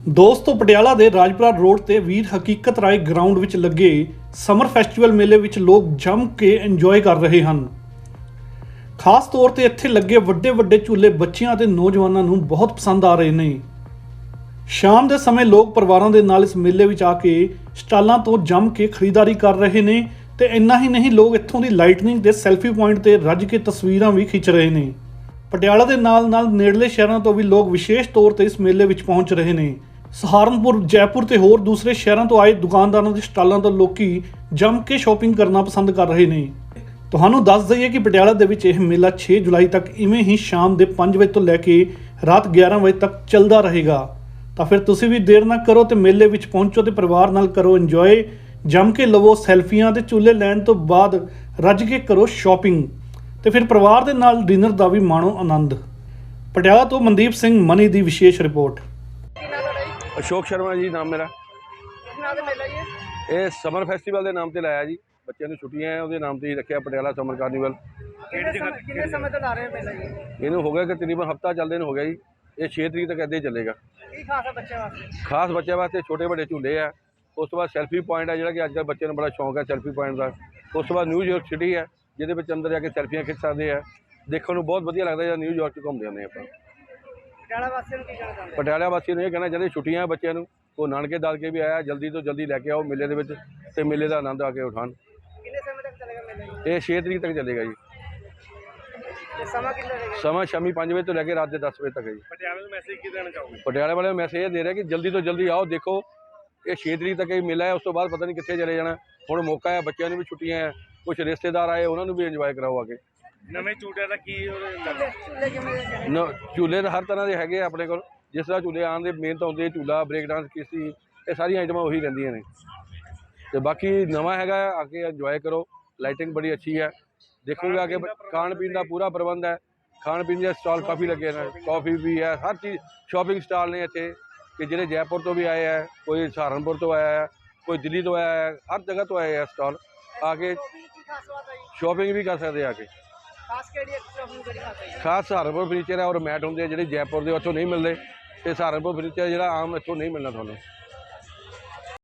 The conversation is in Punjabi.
ਦੋਸਤੋ, ਪਟਿਆਲਾ ਦੇ ਰਾਜਪੁਰਾ ਰੋਡ ਤੇ ਵੀਰ ਹਕੀਕਤ ਰਾਏ ਗਰਾਊਂਡ ਵਿੱਚ ਲੱਗੇ ਸਮਰ ਫੈਸਟੀਵਲ ਮੇਲੇ ਵਿੱਚ ਲੋਕ ਜੰਮ ਕੇ ਇੰਜੋਏ ਕਰ ਰਹੇ ਹਨ। ਖਾਸ ਤੌਰ ਤੇ ਇੱਥੇ ਲੱਗੇ ਵੱਡੇ ਵੱਡੇ ਝੂਲੇ ਬੱਚਿਆਂ ਅਤੇ ਨੌਜਵਾਨਾਂ ਨੂੰ ਬਹੁਤ ਪਸੰਦ ਆ ਰਹੇ ਨੇ। ਸ਼ਾਮ ਦੇ ਸਮੇਂ ਲੋਕ ਪਰਿਵਾਰਾਂ ਦੇ ਨਾਲ ਇਸ ਮੇਲੇ ਵਿੱਚ ਆ ਕੇ ਸਟਾਲਾਂ ਤੋਂ ਜੰਮ ਕੇ ਖਰੀਦਦਾਰੀ ਕਰ ਰਹੇ ਨੇ ਤੇ ਇੰਨਾ ਹੀ ਨਹੀਂ, ਲੋਕ ਇੱਥੋਂ ਦੀ ਲਾਈਟਨਿੰਗ ਦੇ ਸੈਲਫੀ ਪੁਆਇੰਟ ਤੇ ਰੱਜ ਕੇ ਤਸਵੀਰਾਂ ਵੀ ਖਿੱਚ ਰਹੇ ਨੇ। ਪਟਿਆਲਾ ਦੇ ਨਾਲ ਨਾਲ ਨੇੜਲੇ ਸ਼ਹਿਰਾਂ ਤੋਂ ਵੀ ਲੋਕ ਵਿਸ਼ੇਸ਼ ਤੌਰ ਤੇ ਇਸ ਮੇਲੇ ਵਿੱਚ ਪਹੁੰਚ ਰਹੇ ਨੇ। ਸਹਾਰਨਪੁਰ, ਜੈਪੁਰ ਤੇ ਹੋਰ ਦੂਸਰੇ ਸ਼ਹਿਰਾਂ ਤੋਂ ਆਏ ਦੁਕਾਨਦਾਰਾਂ ਦੇ ਸਟਾਲਾਂ ਤੋਂ ਲੋਕੀ ਜੰਮ ਕੇ ਸ਼ਾਪਿੰਗ ਕਰਨਾ ਪਸੰਦ ਕਰ ਰਹੇ ਨੇ। ਤੁਹਾਨੂੰ ਦੱਸ ਦਈਏ ਕਿ ਪਟਿਆਲਾ ਦੇ ਵਿੱਚ ਇਹ ਮੇਲਾ 6 ਜੁਲਾਈ ਤੱਕ ਇਵੇਂ ਹੀ ਸ਼ਾਮ ਦੇ 5 ਵਜੇ ਤੋਂ ਲੈ ਕੇ ਰਾਤ 11 ਵਜੇ ਤੱਕ ਚੱਲਦਾ ਰਹੇਗਾ। ਤਾਂ ਫਿਰ ਤੁਸੀਂ ਵੀ ਦੇਰ ਨਾ ਕਰੋ ਤੇ ਮੇਲੇ ਵਿੱਚ ਪਹੁੰਚੋ ਤੇ ਪਰਿਵਾਰ ਨਾਲ ਕਰੋ ਇੰਜੋਏ ਜੰਮ ਕੇ ਲਵੋ ਸੈਲਫੀਆਂ ਤੇ ਚੁੱਲ੍ਹੇ ਲੈਣ ਤੋਂ ਬਾਅਦ ਰੱਜ ਕੇ ਕਰੋ ਸ਼ਾਪਿੰਗ ਤੇ ਫਿਰ ਪਰਿਵਾਰ ਦੇ ਨਾਲ ਡਿਨਰ ਦਾ ਵੀ ਮਾਣੋ ਆਨੰਦ। ਪਟਿਆਲਾ ਤੋਂ ਮਨਦੀਪ ਸਿੰਘ ਮਨੀ ਦੀ ਵਿਸ਼ੇਸ਼ ਰਿਪੋਰਟ। ਅਸ਼ੋਕ ਸ਼ਰਮਾ ਜੀ ਨਾਮ ਮੇਰਾ। ਇਹ? ਸਮਰ ਫੈਸਟੀਵਲ ਦੇ ਨਾਮ ਤੇ ਲਾਇਆ ਜੀ। ਬੱਚਿਆਂ ਨੂੰ ਛੁੱਟੀਆਂ ਹੈ ਉਹਦੇ ਨਾਮ ਤੇ ਹੀ ਰੱਖਿਆ ਪਟਿਆਲਾ ਸਮਰ ਕਾਰਨੀਵਲ। ਕਿਹੜੀ ਜਗ੍ਹਾ ਕਿੰਨੇ ਸਮੇਂ ਤੋਂ ਲਾ ਰਹੇ ਹੋ ਮੇਲਾ ਜੀ? ਇਹਨੂੰ ਹੋ ਗਿਆ ਕਿ ਤਕਰੀਬਨ ਹਫਤਾ ਚੱਲਦੇ ਨੂੰ ਹੋ ਗਿਆ ਜੀ। ਇਹ 6 ਤਰੀਕ ਤੱਕ ਇੱਦਾਂ ਹੀ ਚੱਲੇਗਾ। ਕੀ ਖਾਸ ਹੈ ਬੱਚਿਆਂ ਵਾਸਤੇ? ਖਾਸ ਬੱਚਿਆਂ ਵਾਸਤੇ ਛੋਟੇ ਵੱਡੇ ਝੂਲੇ ਆ। ਉਸ ਤੋਂ ਬਾਅਦ ਸੈਲਫੀ ਪੁਆਇੰਟ ਹੈ ਜਿਹੜਾ ਕਿ ਅੱਜ ਕੱਲ੍ਹ ਬੱਚਿਆਂ ਨੂੰ ਬੜਾ ਸ਼ੌਂਕ ਹੈ ਸੈਲਫੀ ਪੁਆਇੰਟ ਦਾ। ਉਸ ਤੋਂ ਬਾਅਦ ਨਿਊਯਾਰਕ ਸਿਟੀ ਹੈ ਜਿਹਦੇ ਵਿੱਚ ਅੰਦਰ ਜਾ ਕੇ ਸੈਲਫੀਆਂ ਖਿੱਚ ਸਕਦੇ ਆ। ਦੇਖਣ ਨੂੰ ਬਹੁਤ ਵਧੀਆ ਲੱਗਦਾ ਜਦੋਂ ਨਿਊਯਾਰਕ 'ਚ ਘੁੰਮਦੇ ਹੁੰਦੇ ਆਪਾਂ। ਪਟਿਆਲਾ ਵਾਸੀਆਂ ਨੂੰ ਕੀ ਕਹਿਣਾ ਚਾਹੁੰਦੇ ਪਟਿਆਲਾ ਵਾਸੀਆਂ ਨੂੰ ਇਹ ਕਹਿਣਾ ਚਾਹੁੰਦੇ ਛੁੱਟੀਆਂ ਹੈ ਬੱਚਿਆਂ ਨੂੰ ਉਹ ਨਾਨਕੇ ਦਾਦਕੇ ਵੀ ਆਇਆ ਜਲਦੀ ਤੋਂ ਜਲਦੀ ਲੈ ਕੇ ਆਓ ਮੇਲੇ ਦੇ ਵਿੱਚ ਤੇ ਮੇਲੇ ਦਾ ਆਨੰਦ ਆ ਕੇ ਉਠਾਉਣ। ਕਿੰਨੇ ਸਮੇਂ ਤੱਕ ਚੱਲੇਗਾ ਮੇਲਾ ਇਹ 6 ਤਰੀਕ ਤੱਕ ਚੱਲੇਗਾ ਜੀ। ਸਮਾਂ ਕਿੰਨਾ ਰਹੇਗਾ ਸਮਾਂ ਸ਼ਾਮੀ 5 ਵਜੇ ਤੋਂ ਲੈ ਕੇ ਰਾਤ ਦੇ 10 ਵਜੇ ਤੱਕ ਹੈ ਜੀ। ਪਟਿਆਲਾ ਨੂੰ ਮੈਸੇਜ ਕੀ ਦੇਣਾ ਚਾਹੋਗੇ? ਪਟਿਆਲੇ ਵਾਲੇ ਮੈਸੇਜ ਇਹ ਦੇ ਰਿਹਾ ਕਿ ਜਲਦੀ ਤੋਂ ਜਲਦੀ ਆਓ ਦੇਖੋ ਇਹ 6 ਤਰੀਕ ਤੱਕ ਇਹ ਮੇਲਾ ਹੈ ਉਸ ਤੋਂ ਬਾਅਦ ਪਤਾ ਨਹੀਂ ਕਿੱਥੇ ਚਲੇ ਜਾਣਾ। ਹੁਣ ਮੌਕਾ ਹੈ ਬੱਚਿਆਂ ਨੂੰ ਵੀ ਛੁੱਟੀਆਂ ਹੈ ਕੁਝ ਰਿਸ਼ਤੇਦਾਰ ਆਏ ਉਹਨਾਂ ਨੂੰ ਵੀ ਇੰਜੋਏ ਕਰਾਓ ਆ ਕੇ। ਨਵੇਂ ਝੂਟਿਆਂ ਦਾ ਕੀ? ਨ- ਝੂਲੇ ਤਾਂ ਹਰ ਤਰ੍ਹਾਂ ਦੇ ਹੈਗੇ ਆ ਆਪਣੇ ਕੋਲ। ਜਿਸ ਤਰ੍ਹਾਂ ਝੂਲੇ ਆਉਣ ਦੇ ਮੇਨ ਤਾਂ ਹੁੰਦੇ ਝੂਲਾ ਬ੍ਰੇਕ ਡਾਂਸ ਕਿਸ਼ਤੀ ਇਹ ਸਾਰੀਆਂ ਆਈਟਮਾਂ ਉਹੀ ਰਹਿੰਦੀਆਂ ਨੇ। ਤੇ ਬਾਕੀ ਨਵਾਂ ਹੈਗਾ ਆ ਕੇ ਇੰਜੋਏ ਕਰੋ। ਲਾਈਟਿੰਗ ਬੜੀ ਅੱਛੀ ਹੈ। ਦੇਖੋਗੇ ਆ ਕੇ ਖਾਣ ਪੀਣ ਦਾ ਪੂਰਾ ਪ੍ਰਬੰਧ ਹੈ। ਖਾਣ ਪੀਣ ਦੇ ਸਟਾਲ ਕਾਫੀ ਲੱਗੇ ਨੇ। ਕਾਫੀ ਵੀ ਹੈ। ਹਰ ਚੀਜ਼ ਸ਼ਾਪਿੰਗ ਸਟਾਲ ਨੇ ਇੱਥੇ। ਕਿ ਜਿਹੜੇ ਜੈਪੁਰ ਤੋਂ ਵੀ ਆਏ ਹੈ ਕੋਈ ਸਹਾਰਨਪੁਰ ਤੋਂ ਆਇਆ ਹੈ ਕੋਈ ਦਿੱਲੀ ਤੋਂ ਆਇਆ ਹੈ ਹਰ ਜਗ੍ਹਾ ਤੋਂ ਆਏ ਹੈ ਸਟਾਲ। ਆ ਕੇ ਸ਼ਾਪਿੰਗ ਵੀ ਕਰ ਸਕਦੇ ਆ ਕੇ। ਖਾਸ ਕਿਹੜੀ ਹੈ ਸ਼ੋਪਿੰਗ ਕਿਹੜੀ ਖਾਸ ਹੈ? ਖਾਸ ਸਹਾਰਨਪੁਰ ਫਰਨੀਚਰ ਹੈ ਔਰ ਮੈਟ ਹੁੰਦੇ ਆ ਜਿਹੜੇ ਜੈਪੁਰ ਦੇ, ਉੱਥੋਂ ਨਹੀਂ ਮਿਲਦੇ। ਤੇ ਸਹਾਰਨਪੁਰ ਫਰਨੀਚਰ ਜਿਹੜਾ ਆਮ ਇੱਥੋਂ ਨਹੀਂ ਮਿਲਣਾ ਤੁਹਾਨੂੰ।